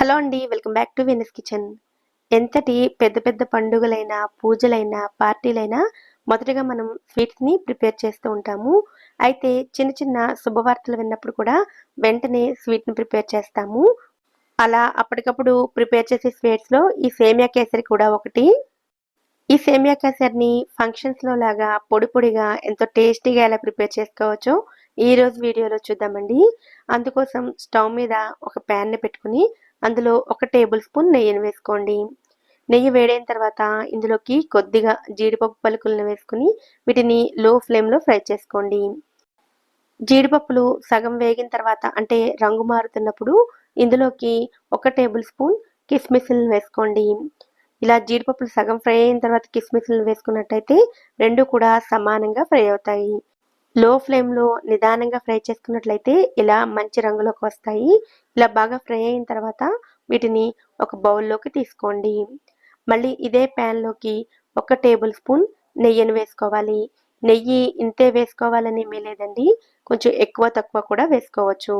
Hello అండి welcome back to Venus kitchen. ఎంతటి పెద్ద పెద్ద పండుగలైనా పూజలైనా పార్టీలైనా మొదటగా మనం స్వీట్స్ని ప్రిపేర్ చేస్తూ ఉంటాము. అయితే చిన్న చిన్న శుభవార్తలు విన్నప్పుడు కూడా వెంటనే స్వీట్ని ప్రిపేర్ చేస్తాము. అలా అప్పటికప్పుడు ప్రిపేర్ చేసే స్వీట్స్లో ఈ సేమియా కేసరి కూడా ఒకటి. ఈ సేమియా కేసరిని ఫంక్షన్స్లో లాగా పొడి పొడిగా ఎంతో టేస్టీగా ఎలా ప్రిపేర్ చేసుకోవచ్చో ఈ రోజు వీడియోలో చూద్దామండి. అందుకోసం స్టవ్ మీద ఒక ప్యాన్ని పెట్టుకుని అందులో ఒక టేబుల్ స్పూన్ నెయ్యిని వేసుకోండి. నెయ్యి వేడైన తర్వాత ఇందులోకి కొద్దిగా జీడిపప్పు పలుకులను వేసుకుని వీటిని లో ఫ్లేమ్లో ఫ్రై చేసుకోండి. జీడిపప్పులు సగం వేగిన తర్వాత అంటే రంగు మారుతున్నప్పుడు ఇందులోకి ఒక టేబుల్ స్పూన్ కిస్మిస్లను వేసుకోండి. ఇలా జీడిపప్పులు సగం ఫ్రై అయిన తర్వాత కిస్మిస్లను వేసుకున్నట్టయితే రెండు కూడా సమానంగా ఫ్రై అవుతాయి. లో ఫ్లేమ్లో నిదానంగా ఫ్రై చేసుకున్నట్లయితే ఇలా మంచి రంగులోకి వస్తాయి. ఇలా బాగా ఫ్రై అయిన తర్వాత వీటిని ఒక బౌల్లోకి తీసుకోండి. మళ్ళీ ఇదే ప్యాన్లోకి ఒక టేబుల్ స్పూన్ నెయ్యిని వేసుకోవాలి. నెయ్యి ఇంతే వేసుకోవాలని ఏమీ లేదండి. కొంచెం ఎక్కువ తక్కువ కూడా వేసుకోవచ్చు.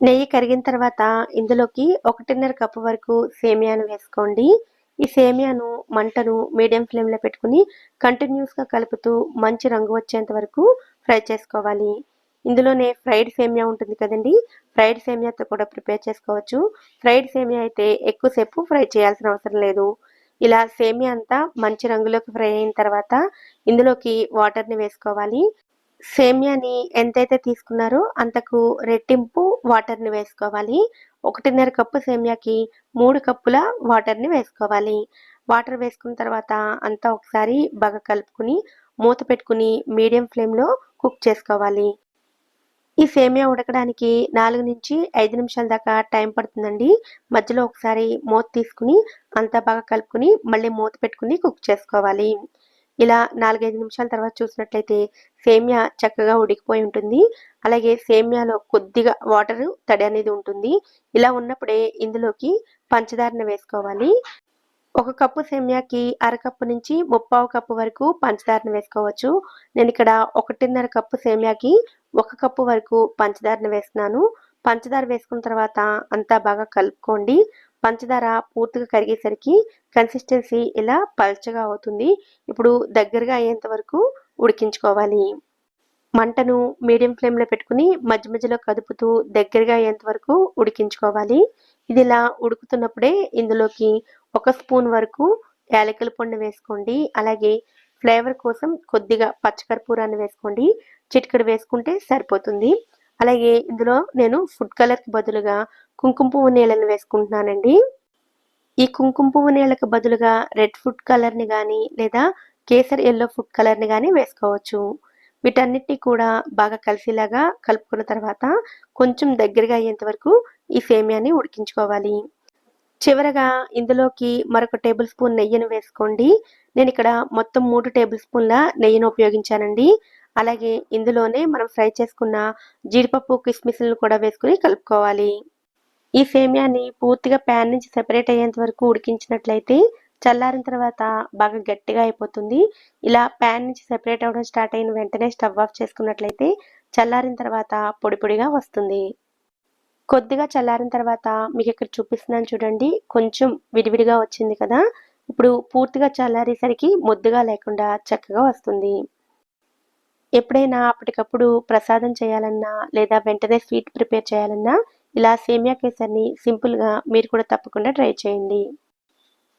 నెయ్యి కరిగిన తర్వాత ఇందులోకి ఒకటిన్నర కప్పు వరకు సేమియాను వేసుకోండి. ఈ సేమియాను మంటను మీడియం ఫ్లేమ్లో పెట్టుకుని కంటిన్యూస్గా కలుపుతూ మంచి రంగు వచ్చేంత వరకు ఫ్రై చేసుకోవాలి. ఇందులోనే ఫ్రైడ్ సేమియా ఉంటుంది కదండి. ఫ్రైడ్ సేమియాతో కూడా ప్రిపేర్ చేసుకోవచ్చు. ఫ్రైడ్ సేమియా అయితే ఎక్కువసేపు ఫ్రై చేయాల్సిన అవసరం లేదు. ఇలా సేమియా అంతా మంచి రంగులోకి ఫ్రై అయిన తర్వాత ఇందులోకి వాటర్ని వేసుకోవాలి. సేమియాని ఎంతైతే తీసుకున్నారో అంతకు రెట్టింపు వాటర్ని వేసుకోవాలి. ఒకటిన్నర కప్పు సేమియాకి మూడు కప్పుల వాటర్ని వేసుకోవాలి. వాటర్ వేసుకున్న తర్వాత అంతా ఒకసారి బాగా కలుపుకుని మూత పెట్టుకుని మీడియం ఫ్లేమ్లో కుక్ చేసుకోవాలి. ఈ సేమియా ఉడకడానికి నాలుగు నుంచి ఐదు నిమిషాల దాకా టైం పడుతుందండి. మధ్యలో ఒకసారి మూత తీసుకుని అంతా బాగా కలుపుకుని మళ్ళీ మూత పెట్టుకుని కుక్ చేసుకోవాలి. ఇలా నాలుగైదు నిమిషాల తర్వాత చూసినట్లయితే సేమియా చక్కగా ఉడికిపోయి ఉంటుంది. అలాగే సేమియాలో కొద్దిగా వాటర్ తడి అనేది ఉంటుంది. ఇలా ఉన్నప్పుడే ఇందులోకి పంచదారను వేసుకోవాలి. ఒక కప్పు సేమియాకి అరకప్పు నుంచి ముప్పావు కప్పు వరకు పంచదారను వేసుకోవచ్చు. నేను ఇక్కడ ఒకటిన్నర కప్పు సేమియాకి ఒక కప్పు వరకు పంచదారను వేస్తున్నాను. పంచదార వేసుకున్న తర్వాత అంతా బాగా కలుపుకోండి. పంచదార పూర్తిగా కరిగేసరికి కన్సిస్టెన్సీ ఇలా పల్చగా అవుతుంది. ఇప్పుడు దగ్గరగా అయ్యేంత వరకు ఉడికించుకోవాలి. మంటను మీడియం ఫ్లేమ్లో పెట్టుకుని మధ్య మధ్యలో కదుపుతూ దగ్గరగా అయ్యేంత వరకు ఉడికించుకోవాలి. ఇది ఇలా ఉడుకుతున్నప్పుడే ఇందులోకి ఒక స్పూన్ వరకు యాలకుల పొడిని వేసుకోండి. అలాగే ఫ్లేవర్ కోసం కొద్దిగా పచ్చకర్పూరాన్ని వేసుకోండి. చిటికడు వేసుకుంటే సరిపోతుంది. అలాగే ఇందులో నేను ఫుడ్ కలర్కి బదులుగా కుంకుమ పువ్వు నీళ్ళని వేసుకుంటున్నానండి. ఈ కుంకుమ పువ్వు నీళ్ళకి బదులుగా రెడ్ ఫుడ్ కలర్ని కానీ లేదా కేసర్ ఎల్లో ఫుడ్ కలర్ని కానీ వేసుకోవచ్చు. వీటన్నిటిని కూడా బాగా కలిసేలాగా కలుపుకున్న తర్వాత కొంచెం దగ్గరగా అయ్యేంత వరకు ఈ సేమియాని ఉడికించుకోవాలి. చివరగా ఇందులోకి మరొక టేబుల్ స్పూన్ నెయ్యిని వేసుకోండి. నేను ఇక్కడ మొత్తం మూడు టేబుల్ స్పూన్ల నెయ్యిని ఉపయోగించానండి. అలాగే ఇందులోనే మనం ఫ్రై చేసుకున్న జీడిపప్పు కిస్మిస్లను కూడా వేసుకుని కలుపుకోవాలి. ఈ సేమియాని పూర్తిగా ప్యాన్ నుంచి సెపరేట్ అయ్యేంత వరకు ఉడికించినట్లయితే చల్లారిన తర్వాత బాగా గట్టిగా అయిపోతుంది. ఇలా ప్యాన్ నుంచి సెపరేట్ అవ్వడం స్టార్ట్ అయిన వెంటనే స్టవ్ ఆఫ్ చేసుకున్నట్లయితే చల్లారిన తర్వాత పొడి పొడిగా వస్తుంది. కొద్దిగా చల్లారిన తర్వాత మీకు ఇక్కడ చూపిస్తున్నాను చూడండి. కొంచెం విడివిడిగా వచ్చింది కదా. ఇప్పుడు పూర్తిగా చల్లారేసరికి ముద్దుగా లేకుండా చక్కగా వస్తుంది. ఎప్పుడైనా అప్పటికప్పుడు ప్రసాదం చేయాలన్నా లేదా వెంటనే స్వీట్ ప్రిపేర్ చేయాలన్నా ఇలా సేమియా కేసర్ని సింపుల్గా మీరు కూడా తప్పకుండా ట్రై చేయండి.